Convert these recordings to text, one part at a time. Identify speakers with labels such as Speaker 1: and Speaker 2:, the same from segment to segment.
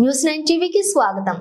Speaker 1: News nine టీవీకి స్వాగతం.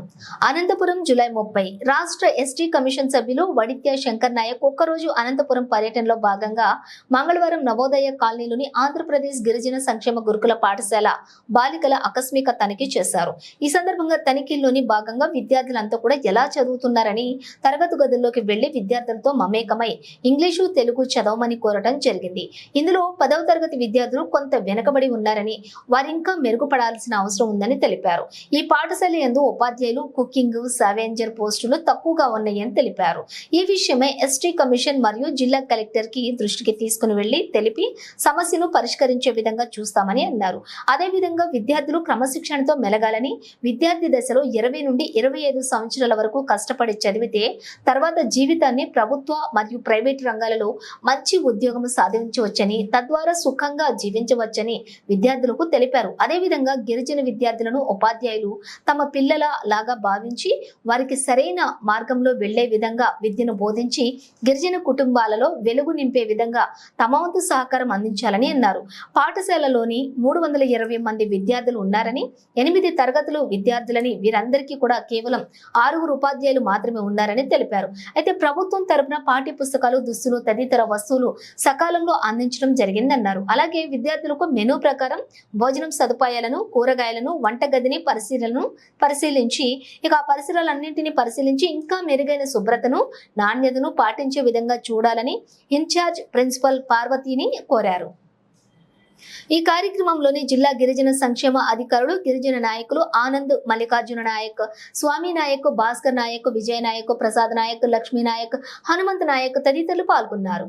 Speaker 1: Anantapuram July ముప్పై రాష్ట్ర ఎస్టీ కమిషన్ సభ్యులు వడిత్య శంకర్ నాయక్ ఒక్కరోజు అనంతపురం పర్యటనలో భాగంగా మంగళవారం నవోదయ కాలనీలోని ఆంధ్రప్రదేశ్ గిరిజన సంక్షేమ గురుకుల పాఠశాల బాలికల ఆకస్మిక తనిఖీ చేశారు. ఈ సందర్భంగా తనిఖీల్లోని భాగంగా విద్యార్థులంతా కూడా ఎలా చదువుతున్నారని తరగతి గదుల్లోకి వెళ్ళి విద్యార్థులతో మమేకమై ఇంగ్లీషు తెలుగు చదవమని కోరటం జరిగింది. ఇందులో పదవ తరగతి విద్యార్థులు కొంత వెనుకబడి ఉన్నారని వారింకా మెరుగుపడాల్సిన అవసరం ఉందని తెలిపారు. ఈ పాఠశాల యందు ఉపాధ్యాయులు కుకింగ్ సావెంజర్ పోస్టులు తక్కువగా ఉన్నాయని తెలిపారు. ఈ విషయమై ఎస్టీ కమిషన్ మరియు జిల్లా కలెక్టర్కి దృష్టికి తీసుకుని వెళ్ళి తెలిపి సమస్యను పరిష్కరించే విధంగా చూస్తామని అన్నారు. అదేవిధంగా విద్యార్థులు క్రమశిక్షణతో మెలగాలని విద్యార్థి దశలో ఇరవై నుండి ఇరవై ఐదు సంవత్సరాల వరకు కష్టపడి చదివితే తర్వాత జీవితాన్ని ప్రభుత్వ మరియు ప్రైవేట్ రంగాలలో మంచి ఉద్యోగం సాధించవచ్చని తద్వారా సుఖంగా జీవించవచ్చని విద్యార్థులకు తెలిపారు. అదేవిధంగా గిరిజన విద్యార్థులను ఉపాధ్యాయులు తమ పిల్లల లాగా భావించి వారికి సరైన మార్గంలో వెళ్ళే విధంగా విద్యను బోధించి గిరిజన కుటుంబాలలో వెలుగు నింపే విధంగా తమ వంతు సహకారం అందించాలని అన్నారు. పాఠశాలలోని మూడు వందల ఇరవై మంది విద్యార్థులు ఉన్నారని ఎనిమిది తరగతులు విద్యార్థులని వీరందరికీ కూడా కేవలం ఆరుగురు ఉపాధ్యాయులు మాత్రమే ఉన్నారని తెలిపారు. అయితే ప్రభుత్వం తరపున పాఠ్య పుస్తకాలు దుస్తులు తదితర వస్తువులు సకాలంలో అందించడం జరిగిందన్నారు. అలాగే విద్యార్థులకు మెనూ ప్రకారం భోజనం సదుపాయాలను కూరగాయలను వంటగదిని పరిశీలనను పరిశీలించి ఇక ఆ పరిసరాలన్నింటినీ పరిశీలించి ఇంకా మెరుగైన శుభ్రతను నాణ్యతను పాటించే విధంగా చూడాలని ఇన్ఛార్జ్ ప్రిన్సిపల్ పార్వతీని కోరారు. ఈ కార్యక్రమంలోని జిల్లా గిరిజన సంక్షేమ అధికారులు గిరిజన నాయకులు ఆనంద్ మల్లికార్జున నాయక్ స్వామి నాయక్ భాస్కర్ నాయక్ విజయ్ నాయక్ ప్రసాద్ నాయక్ లక్ష్మీ నాయక్ హనుమంత్ నాయక్ తదితరులు పాల్గొన్నారు.